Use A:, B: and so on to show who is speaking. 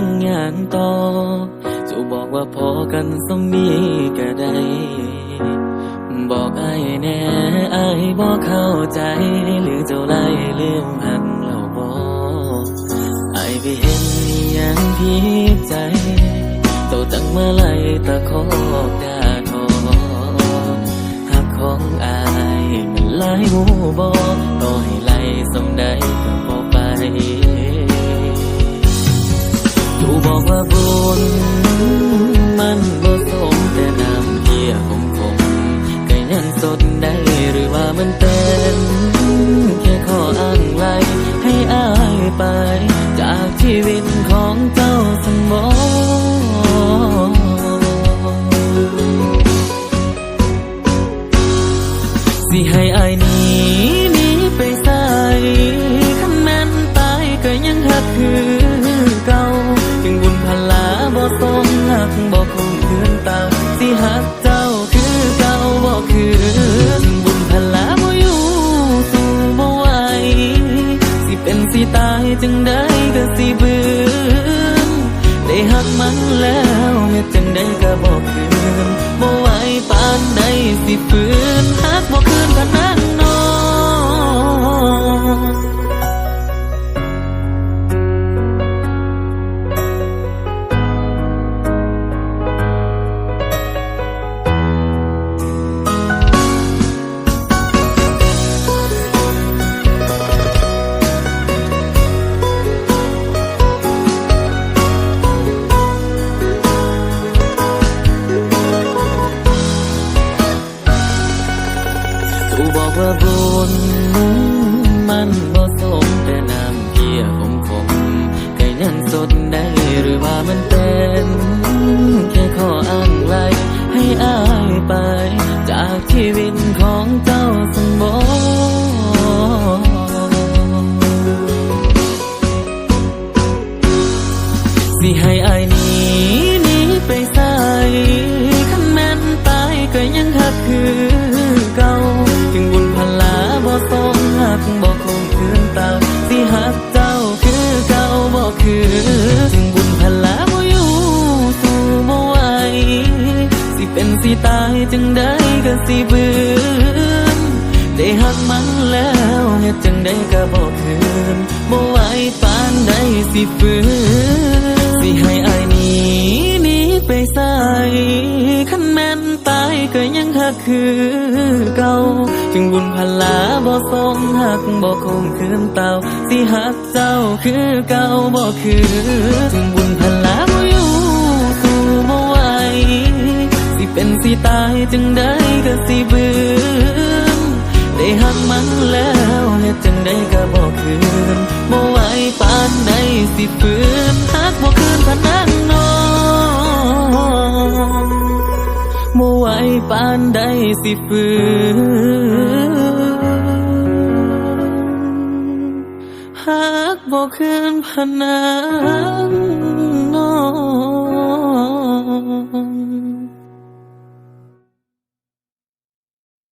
A: ทางอย่างต่อเจะบอกว่าพอกันสมีก็ได้ บอกไอ้แน่ไอ้บอกเข้าใจ หรือเจ้าไล่ลืมหักเราบอกไอ้ไปเห็นมีหยังผิดใจ เจ้าจังมาไล่ตะคอกด่าทอหักของไอายมันหลายหูบอกต่อให้ มหักคงคืนเต่าสิหักเจ้าคือเก่าบ่คือถึงบุญพลาบ่อยู่สู้บ่ไหวสิเป็นสิตายจังได้ก็สิเบืนได้หักมันแล้วเฮ็ดจังได้ก็บ่คืนบ่ไหวปานใดสิฝืนหักบ่คืนพนักนอน ว่าบุญมันบ่สมแต่น้ำเพียคมคมก็ยังสดได้หรือว่ามันเป็นแค่ข้ออ้างไว้ให้อายไป จากชีวิตของเจ้าสมองสิให้อายนีหนีไป สิบืนได้หักมันแล้วเฮ็ดจังได้ก็บ่คืนบ่ไหวปานใดสิฝืนสิให้อายหนีหนีไปใส่คันแม่นตายก็ยังหักคือเก่าถึงบุญพลาบ่สมหักบ่คงคืนเต่าสิหักเจ้าคือเก่าบ่คือถึงบุญพลาบ่อยู่สู้บ่ไหวสิเป็นสิตายจังได้ ก็สิบืนได้หักมันแล้วเฮ็ดจังได้ก็บ่คืนบ่ไหวปานใดสิฝืนหักบ่คืนพนักนอนบ่ไหวปานใดสิฝืนหักบ่คืนพนัก